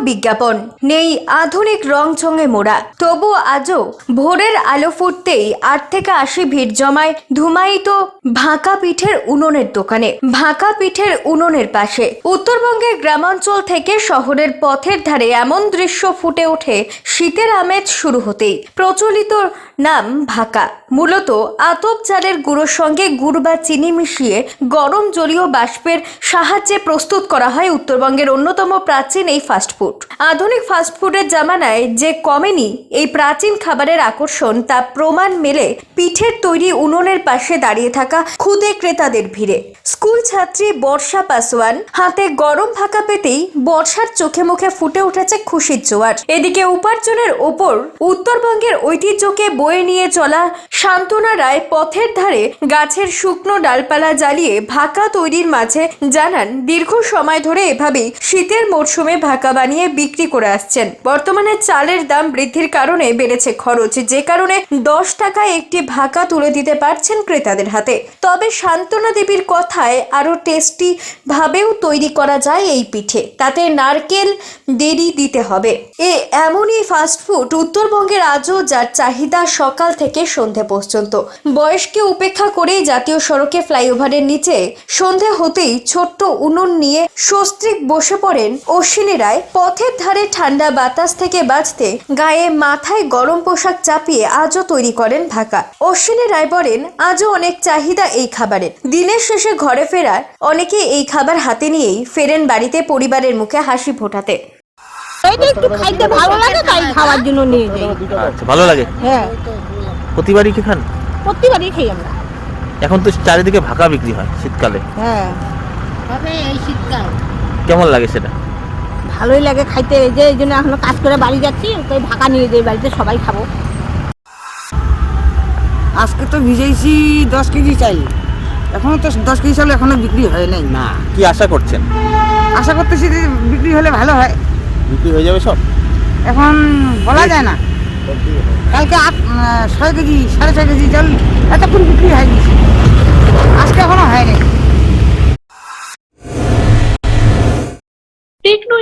বিজ্ঞাপন। নেই আধুনিক রংচঙে মোড়া। তবু আজও ভোরের আলো ফুটতেই আট থেকে আশি ভিড় জমায় ধুমায়িত ভাঁকা পিঠের উননের দোকানে। ভাঁকা পিঠের উননের পাশে। উত্তরবঙ্গের গ্রামাঞ্চল থেকে শহরের পথের ধারে এমন দৃশ্য ফুটে ওঠে শীতের আমেজ শুরু হতেই। প্রচলিত নাম ভাকা। মূলত আতপ চালের গুঁড়োর সঙ্গে গুড় বা চিনি মিশিয়ে গরম জলীয় বাষ্পের সাহায্যে প্রস্তুত করা হয় উত্তরবঙ্গের অন্যতম প্রাচীন এই ফাস্টফুড আধুনিক ফাস্টফুডের জামানায় যে কমেনি, এই প্রাচীন খাবারের আকর্ষণ তা প্রমাণ মেলে পিঠের তৈরি উনুনের পাশে দাঁড়িয়ে থাকা খুদে ক্রেতাদের ভিড়ে। স্কুল ছাত্রী বর্ষা পাসওয়ান হাতে গরম ভাকা পেতেই বর্ষার চোখে মুখে ফুটে উঠেছে খুশির জোয়ার। এদিকে উপার্জনের ওপর উত্তরবঙ্গের ঐতিহ্যকে বয়ে নিয়ে চলা শান্তনা রায় পথের ধারে গাছের শুকনো ডালপালা জ্বালিয়ে ভাকা তৈরির মাঝে জানান, দীর্ঘ সময় ধরে এভাবেই শীতের মরশুমে ভাকা বানিয়ে বিক্রি করে আসছেন। বর্তমানে চালের দাম বৃদ্ধির কারণে বেড়েছে খরচ, যে কারণে দশ টাকায় একটি ভাকা তুলে দিতে পারছেন ক্রেতাদের হাতে। তবে শান্তনা দেবীর কথায় আরও টেস্টি ভাবেও তৈরি করা যায় এই পিঠে। তাতে নারকেল দেরি দিতে হবে। এ এমনই ফাস্টফুড উত্তরবঙ্গের আজও যার চাহিদা সকাল থেকে সন্ধে পর্যন্ত। বয়সকে উপেক্ষা করেই জাতীয় সড়কে ফ্লাইওভারের নিচে সন্ধে হতেই ছোট্ট উনুন নিয়ে সস্ত্রিক বসে পড়েন অশ্বিনী রায়। পথের ধারে ঠান্ডা বাতাস থেকে বাঁচতে গায়ে মাথায় গরম পোশাক চাপিয়ে আজও তৈরি করেন ঢাকা। অশ্বিনী রায় বলেন, আজও অনেক চাহিদা এই খাবারের। দিনের শেষে ঘরে ফেরার অনেকে এই খাবার হাতে নিয়েই ফেরেন বাড়িতে পরিবারের মুখে হাসি ফোটাতে। এইটা একটু খাইতে ভালো লাগে তাই খাওয়ার জন্য নিয়ে যাই। আচ্ছা ভালো লাগে? হ্যাঁ। প্রতিবারই কি খান? প্রতিবারই খাই আমরা। এখন তো চারিদিকে ভাকা বিক্রি হয় শীতকালে। হ্যাঁ। তবে এই শীতকাল। কেমন লাগে সেটা? ভালোই লাগে খাইতে এই যে এই জন্য এখনও কাজ করে বাড়ি যাচ্ছি তাই ভাকা নিয়ে যাই বাড়িতে সবাই খাব। আজকে তো ভিজেছি দশ কেজি চাই এখনও তো দশ কেজি চাল এখনও বিক্রি হয় নাই। না কি আশা করছেন? আশা করতেছি যে বিক্রি হলে ভালো হয়। বিক্রি হয়ে যাবে সব? এখন বলা যায় না। কালকে আট ছয় কেজি সাড়ে ছয় কেজি জল এতক্ষণ বিক্রি হয়নি। আজকে এখনও হয়নি।